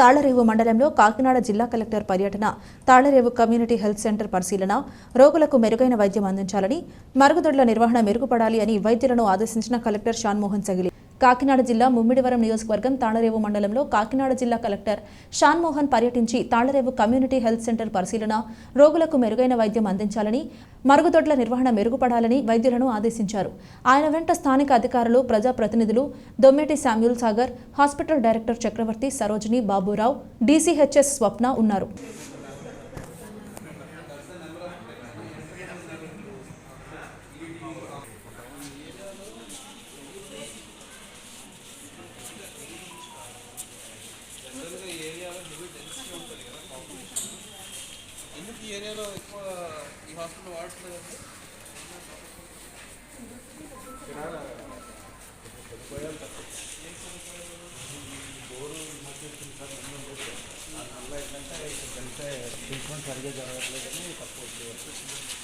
తాళ్ళరేవు మండలంలో కాకినాడ జిల్లా కలెక్టర్ పర్యటన తాళ్ళరేవు కమ్యూనిటీ హెల్త్ సెంటర్ పరిశీలన రోగులకు మెరుగైన వైద్యం అందించాలని మరుగుదొడ్ల నిర్వహణ మెరుగుపడాలి అని వైద్యులను ఆదేశించిన కలెక్టర్ షాన్మోహన్ సగిలి. కాకినాడ జిల్లా ముమ్మిడివరం నియోజకవర్గం తాళరేవు మండలంలో కాకినాడ జిల్లా కలెక్టర్ షాన్మోహన్ పర్యటించి తాళరేవు కమ్యూనిటీ హెల్త్ సెంటర్ పరిశీలన రోగులకు మెరుగైన వైద్యం అందించాలని మరుగుదొడ్ల నిర్వహణ మెరుగుపడాలని వైద్యులను ఆదేశించారు. ఆయన వెంట స్థానిక అధికారులు ప్రజాప్రతినిధులు Dommeti Samuel Sagar hospital director Chakravarthi Sarojini Baburao DCHS Swapna ఉన్నారు. ఎందుకు ఈ ఏరియాలో ఎక్కువ ఈ హాస్పిటల్ వాడట్లేదండి ట్రీట్మెంట్ సరిగ్గా జరగట్లేదని తక్కువ ఇష్యూ